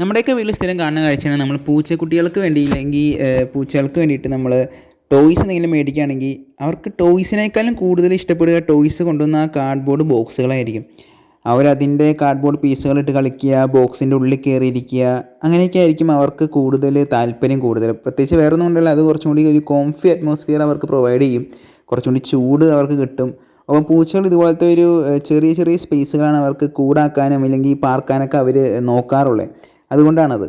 നമ്മുടെയൊക്കെ വീട്ടിൽ സ്ഥിരം കാണുന്ന കാഴ്ചയാണ് നമ്മൾ പൂച്ചക്കുട്ടികൾക്ക് വേണ്ടി ഇല്ലെങ്കിൽ പൂച്ചകൾക്ക് വേണ്ടിയിട്ട് നമ്മൾ ടോയ്സ് എന്തെങ്കിലും മേടിക്കുകയാണെങ്കിൽ അവർക്ക് ടോയ്സിനേക്കാളും കൂടുതൽ ഇഷ്ടപ്പെടുക ടോയ്സ് കൊണ്ടുവന്ന ആ കാർഡ്ബോർഡ് ബോക്സുകളായിരിക്കും അവരതിന്റെ കാർഡ്ബോർഡ് പീസുകളിട്ട് കളിക്കുക ബോക്സിന്റെ ഉള്ളിൽ കയറിയിരിക്കുക അങ്ങനെയൊക്കെ ആയിരിക്കും അവർക്ക് കൂടുതൽ താല്പര്യം കൂടുതൽ. പ്രത്യേകിച്ച് വേറെ ഒന്നും ഉണ്ടല്ലോ അത് കുറച്ചും കൂടി ഒരു കോംഫി അറ്റ്മോസ്ഫിയർ അവർക്ക് പ്രൊവൈഡ് ചെയ്യും. കുറച്ചും കൂടി ചൂട് അവർക്ക് കിട്ടും. അപ്പം പൂച്ചകൾ ഇതുപോലത്തെ ഒരു ചെറിയ ചെറിയ സ്പേസുകളാണ് അവർക്ക് കൂടാക്കാനും ഇല്ലെങ്കിൽ പാർക്കാനൊക്കെ അവർ നോക്കാറുള്ളത് അതുകൊണ്ടാണത്.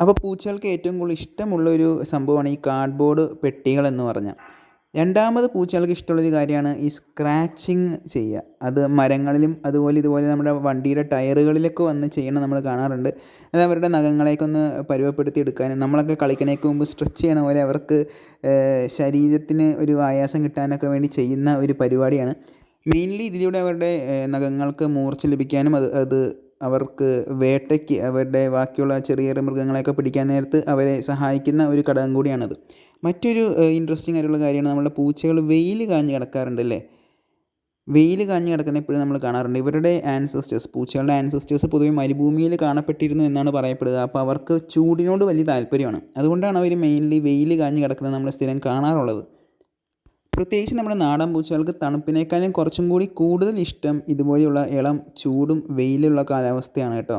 അപ്പോൾ പൂച്ചകൾക്ക് ഏറ്റവും കൂടുതൽ ഇഷ്ടമുള്ള ഇഷ്ടമുള്ളൊരു സംഭവമാണ് ഈ കാർഡ്ബോർഡ് പെട്ടികൾ എന്ന് പറഞ്ഞാൽ. രണ്ടാമത് പൂച്ചകൾക്ക് ഇഷ്ടമുള്ളൊരു കാര്യമാണ് ഈ സ്ക്രാച്ചിങ് ചെയ്യുക. അത് മരങ്ങളിലും അതുപോലെ ഇതുപോലെ നമ്മുടെ വണ്ടിയുടെ ടയറുകളിലൊക്കെ വന്ന് ചെയ്യണം നമ്മൾ കാണാറുണ്ട്. അത് അവരുടെ നഖങ്ങളെയൊക്കെ ഒന്ന് പരുവപ്പെടുത്തി എടുക്കാനും നമ്മളൊക്കെ കളിക്കണേക്ക് മുമ്പ് സ്ട്രെച്ച് ചെയ്യണ പോലെ അവർക്ക് ശരീരത്തിന് ഒരു ആയാസം കിട്ടാനൊക്കെ വേണ്ടി ചെയ്യുന്ന ഒരു പരിപാടിയാണ്. മെയിൻലി ഇതിലൂടെ അവരുടെ നഖങ്ങൾക്ക് മൂർച്ച ലഭിക്കാനും അത് അത് അവർക്ക് വേട്ടയ്ക്ക് അവരുടെ ബാക്കിയുള്ള ചെറിയ ചെറിയ മൃഗങ്ങളെയൊക്കെ പിടിക്കാൻ നേരത്ത് അവരെ സഹായിക്കുന്ന ഒരു ഘടകം കൂടിയാണത്. മറ്റൊരു ഇൻട്രസ്റ്റിംഗ് ആയിട്ടുള്ള കാര്യമാണ് നമ്മുടെ പൂച്ചകൾ വെയിൽ കാഞ്ഞ് കിടക്കാറുണ്ട് അല്ലേ? വെയിൽ കാഞ്ഞ് കിടക്കുന്ന എപ്പോഴും നമ്മൾ കാണാറുണ്ട്. ഇവരുടെ ആൻസസ്റ്റേഴ്സ് പൂച്ചകളുടെ ആൻസസ്റ്റേഴ്സ് പൊതുവെ മരുഭൂമിയിൽ കാണപ്പെട്ടിരുന്നു എന്നാണ് പറയപ്പെടുക. അപ്പോൾ അവർക്ക് ചൂടിനോട് വലിയ താല്പര്യമാണ്. അതുകൊണ്ടാണ് അവർ മെയിൻലി വെയിൽ കാഞ്ഞ് കിടക്കുന്നത് നമ്മൾ സ്ഥിരം കാണാറുള്ളത്. പ്രത്യേകിച്ച് നമ്മുടെ നാടൻ പൂച്ചകൾക്ക് തണുപ്പിനേക്കാളും കുറച്ചും കൂടി കൂടുതൽ ഇഷ്ടം ഇതുപോലെയുള്ള ഇളം ചൂടും വെയിലുള്ള കാലാവസ്ഥയാണ് കേട്ടോ.